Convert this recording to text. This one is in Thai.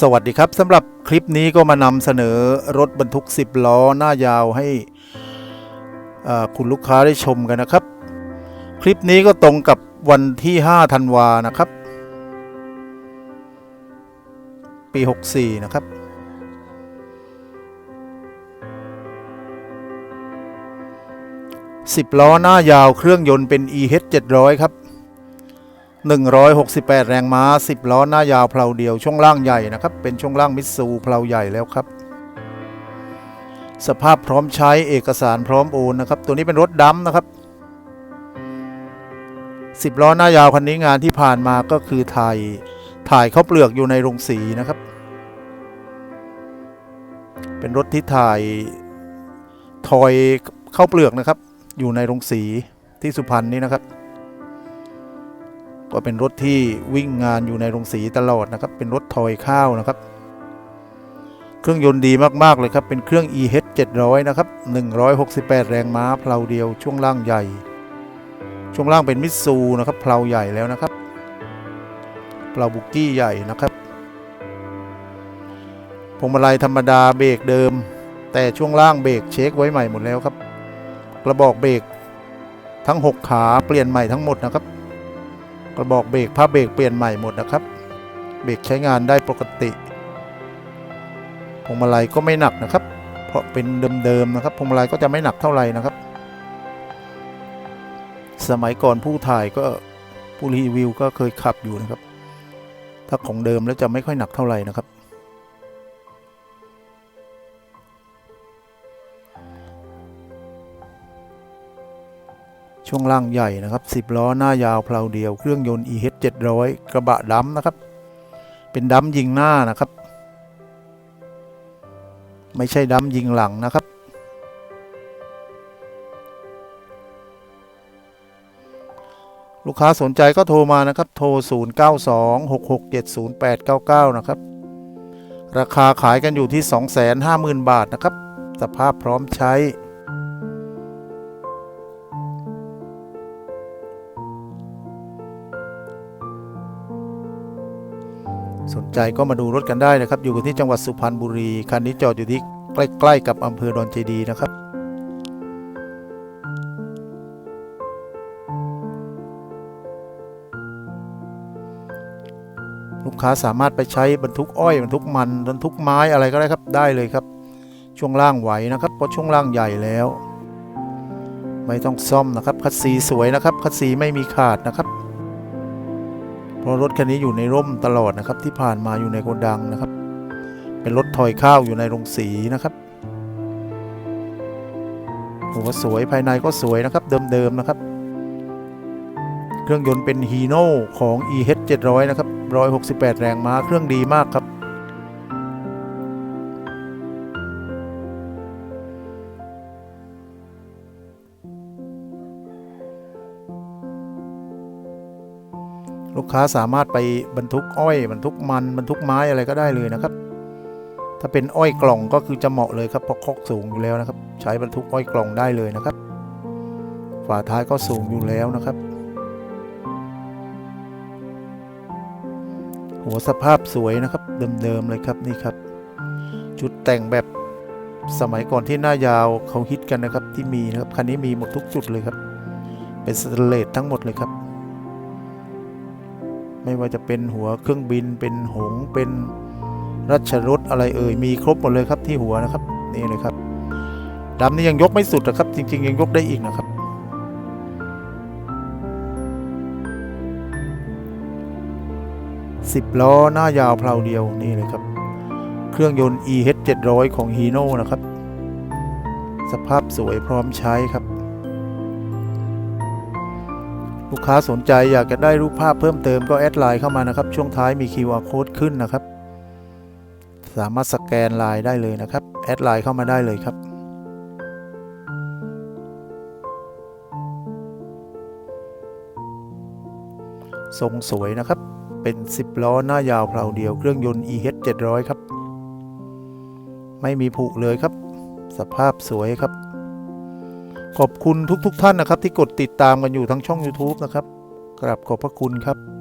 สวัสดีครับสำหรับคลิปนี้ก็มานำเสนอรถบรรทุก 10 ล้อหน้ายาวให้คุณลูกค้าได้ชมกันนะครับ คลิปนี้ก็ตรงกับวันที่ 5 ธันวานะครับ ปี 64 นะครับ 10 ล้อหน้ายาวเครื่องยนต์เป็น EH 700 ครับ 168 แรงม้า 10 ล้อหน้ายาวเพลาเดียวช่วงล่างใหญ่นะครับ เป็นช่วงล่างมิตซูเพลาใหญ่แล้วครับ สภาพพร้อมใช้เอกสารพร้อมโอนนะครับ ตัวนี้เป็นรถดำนะครับ 10 ล้อหน้ายาวคันนี้งานที่ผ่านมาก็คือถ่ายถ่ายเข้าเปลือกอยู่ในโรงสีนะครับ เป็นรถที่ถ่ายทอยเข้าเปลือกนะครับ อยู่ในโรงสีที่สุพรรณนี้นะครับ ก็เป็นรถที่วิ่งงานอยู่ในโรงสีตลอดนะครับ เป็นรถทอยข้าวนะครับ เครื่องยนต์ดีมากๆเลยครับ เป็นเครื่อง EH 700 นะครับ 168 แรงม้าเพลาเดียวช่วงล่างใหญ่ ช่วงล่างเป็นมิตซูนะครับเพลาใหญ่แล้วนะครับเพลาบุกกี้ใหญ่นะครับพวงมาลัยธรรมดาเบรกเดิม แต่ช่วงล่างเบรกเช็คไว้ใหม่หมดแล้วครับ กระบอกเบรกทั้ง 6 ขาเปลี่ยนใหม่ทั้งหมดนะครับ กระบอกเบรกผ้าเบรกเปลี่ยนใหม่หมดนะครับ เบรกใช้งานได้ปกติพวงมาลัยก็ไม่หนักนะครับ เพราะเป็นเดิมๆนะครับพวงมาลัยก็จะไม่หนักเท่าไหร่นะครับ สมัยก่อนผู้ถ่ายก็ผู้รีวิวก็เคยขับอยู่นะครับ ถ้าของเดิมแล้วจะไม่ค่อยหนักเท่าไหร่นะครับ ช่วงล่างใหญ่นะครับ 10 ล้อหน้ายาวเพลาเดียว เครื่องยนต์ EH 700 กระบะดำนะครับ เป็นดำยิงหน้านะครับ ไม่ใช่ดำยิงหลังนะครับ ลูกค้าสนใจก็โทรมานะครับ โทร 0926670899 นะครับ ราคาขายกันอยู่ที่ 250,000 บาทนะครับ สภาพพร้อมใช้ ใจก็มาดูรถกันได้นะครับ อยู่ที่จังหวัดสุพรรณบุรี คันนี้จอดอยู่ที่ใกล้ๆกับอำเภอดอนเจดีนะครับลูกค้าสามารถไปใช้บรรทุกอ้อยบรรทุกมันบรรทุกไม้อะไรก็ได้ครับได้เลยครับ ช่วงล่างไหวนะครับเพราะช่วงล่างใหญ่แล้ว ไม่ต้องซ่อมนะครับคัดซีสวยนะครับคัดซีไม่มีขาดนะครับ ราะรถคันนี้อยู่ในร่มตลอดนะครับที่ผ่านมาอยู่ในโกดังนะครับ เป็นรถถอยข้าวอยู่ในโรงสีนะครับหัวสวยภายในก็สวยนะครับเดิมๆนะครับ เครื่องยนต์เป็นฮีโน่ของ EH 700 นะครับ 168 แรงม้าเครื่องดีมากครับ ลูกค้าสามารถไปบรรทุกอ้อยบรรทุกมันบรรทุกไม้อะไรก็ได้เลยนะครับ ถ้าเป็นอ้อยกล่องก็คือจะเหมาะเลยครับเพราะคอกสูงอยู่แล้วนะครับ ใช้บรรทุกอ้อยกล่องได้เลยนะครับ ฝาท้ายก็สูงอยู่แล้วนะครับ หัวสภาพสวยนะครับ เดิมๆเลยครับนี่ครับจุดแต่งแบบสมัยก่อนที่หน้ายาวเขาฮิตกันนะครับที่มีนะครับคันนี้มีหมดทุกจุดเลยครับ เป็นสเตเลสทั้งหมดเลยครับ ไม่ว่าจะเป็นหัวเครื่องบิน เป็นหงเป็นรัชรถอะไรเอ่ยมีครบหมดเลยครับที่หัวนะครับนี่เลยครับดำนี่ยังยกไม่สุดนะครับ จริง ๆ ยังยกได้อีกนะครับ 10 ล้อหน้ายาวเพลาเดียวนี่เลยครับ เครื่องยนต์ EH 700 ของ Hino นะครับ สภาพสวยพร้อมใช้ครับ ลูกค้าสนใจอยากจะได้รูปภาพเพิ่มเติมก็แอดไลน์เข้ามานะครับ ช่วงท้ายมี QR code ขึ้นนะครับ สามารถสแกนไลน์ได้เลยนะครับ แอดไลน์เข้ามาได้เลยครับทรงสวยนะครับ เป็น 10 ล้อหน้ายาวเพลาเดียวเครื่องยนต์ EH 700 ครับ ไม่มีผุเลยครับ สภาพสวยครับ ขอบคุณทุกๆทท่านนะครับ ที่กดติดตามกันอยู่ทั้งช่อง YouTube นะครับกราบขอบพระคุณครับ